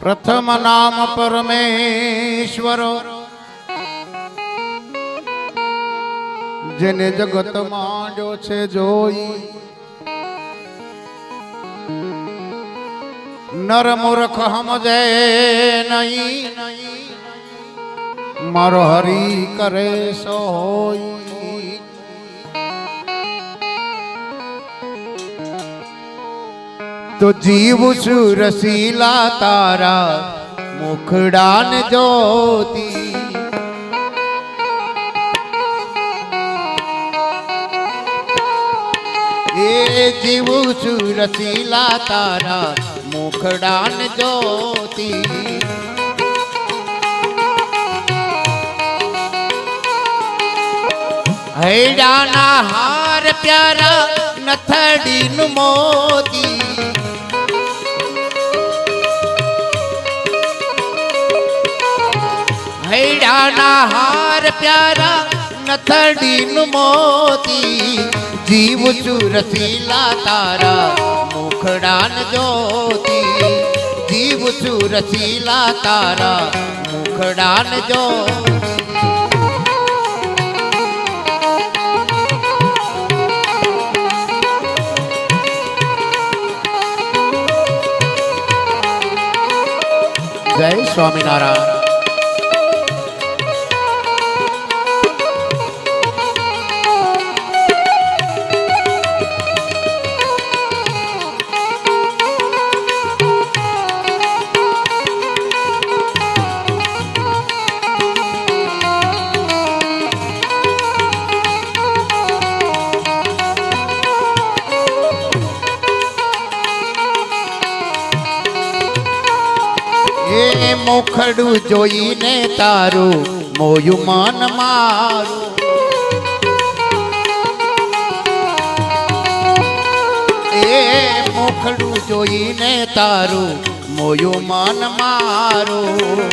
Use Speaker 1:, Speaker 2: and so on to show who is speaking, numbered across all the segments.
Speaker 1: પ્રથમ નામ પરમેશ્વર. જેને જગત માંડ્યો છે જોઈ. નર મૂર્ખ સમજે નહીં. મારો હરી કરે સોય તો જીવ છું રસીલા તારા મુખડાન જ્યોતિ. એ જીવું છું રસીલા તારા મુખડાન જોતી હૈડાના હાર પ્યારા નથડીનું મોતી. હૈડાના હાર પ્યારા નથડીનું મોતી. જીવ ચુરસીલા રસીલા તારા મુખડાન જોતી જીવ ચુરસીલા રસીલા તારા મુખડાન જો જય સ્વામિનારાયણ. મોખડું જોઈને તારું મોયું મન મારું. એ મોખડું જોઈને તારું મોયું મન મારું.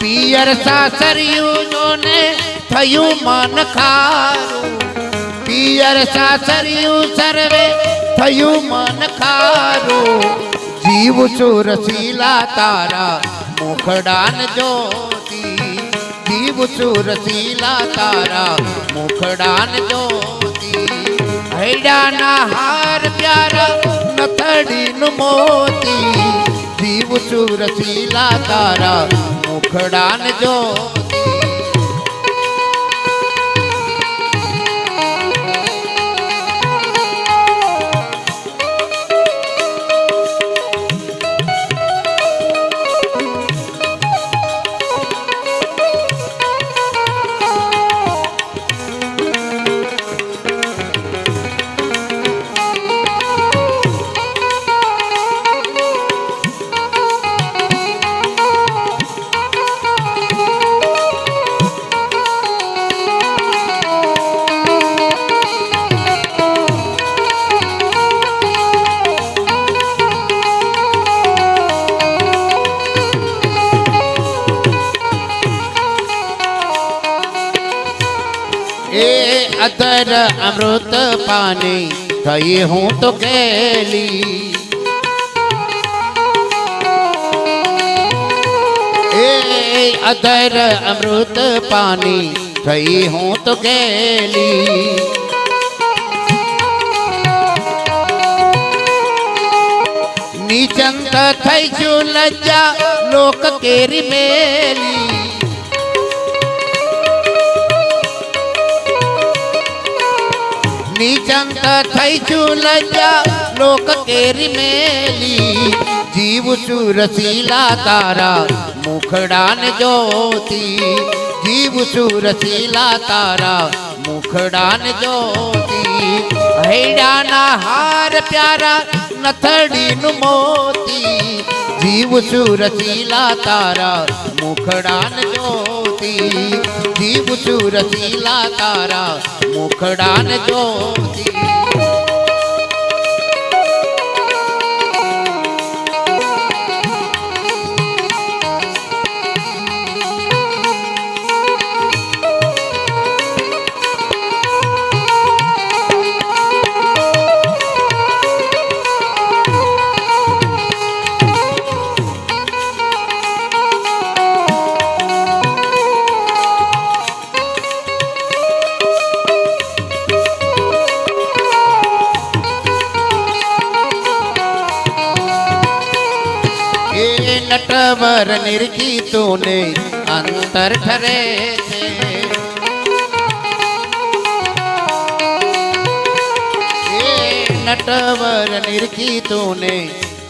Speaker 1: પિયર સાસરિયું જોને થયું મન ખારું. પિયર સાસરિયું સર્વે થયું મન ખારું. જીવ છું રસીલા તારા મુખડાન જોતી જીવ છું રસીલા તારા મુખડાન જોતી હૈડાના હાર પ્યારા નથડીનું મોતી. જીવ છું રસીલા તારા મુખડાન જ્યોતિ. अतर अमृत पानी गई हूँ तो कैली। अदर अमृत पानी गई हूँ तो कैली। नीचंत थई लज्जा लोक केरी मेली। કેરી મેલી નીચંત થઈ છું લજ્જા લોક કેરી મેલી જીવ છું રસીલા તારા મુખડાન જ્યોતિ જીવ છું રસીલા તારા મુખડાન જોતી, હૈડાના હાર પ્યારા નથડીનું મોતી, જીવ સુરતીલા તારા મુખડાન જોતી, જીવ સુરતીલા તારા મુખડાન જ્યોતિ નટવર નિરખી તુને અંતર ઠરે છે નટવર નિરખી તુને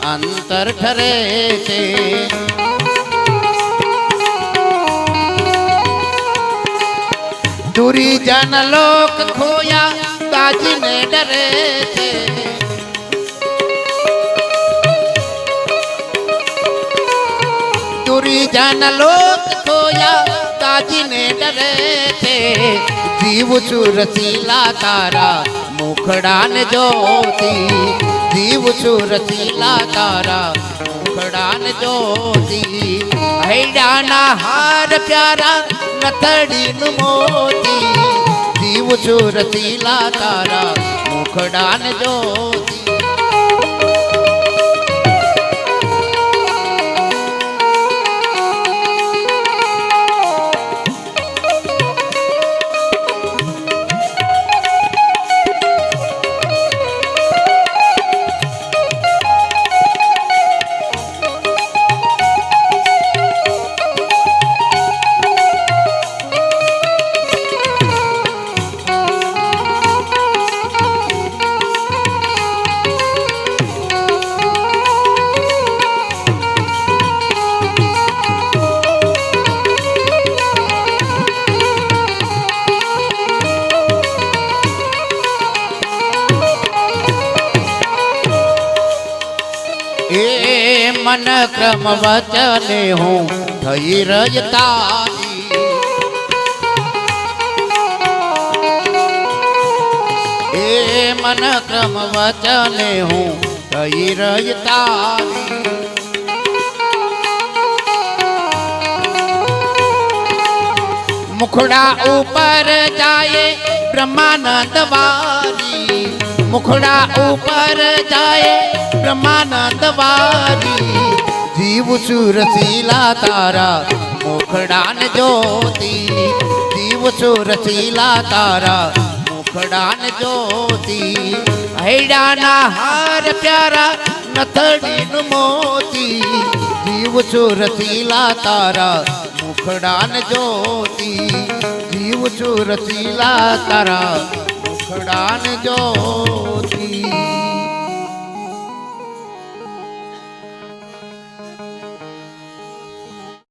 Speaker 1: અંતર ઠરે છે દુરી જન લોક ખોયા તાજીને ડરે છે जान लोक खोया ताजी ने डरे थे। जीव चूर सीला तारा मुखड़ा मुखड़ान ज्योति जीव चूर सीला तारा मुखड़ा मुखड़ान ज्योति हैडाना हार प्यारा, नथड़ी मोती। जीव चूर सीला तारा मुखड़ा मुखड़ान ज्योति એ મન ક્રમ વચને હું થઈ રજતાની એ મન ક્રમ વચને હું થઈ રજતાની મુખડા ઉપર જાય બ્રહ્માનંદ વારી મુખડા ઉપર જાય ब्रह्मानंद वारी जीव सुरसीला तारा, मुखड़ान ज्योति। जीव सुरसीला तारा, मुखड़ान ज्योति। हैडाना हार प्यारा नथड़ीन मोती। जीव सुरसीला तारा, मुखड़ान ज्योति। जीव सुरसीला तारा, मुखड़ान ज्योति।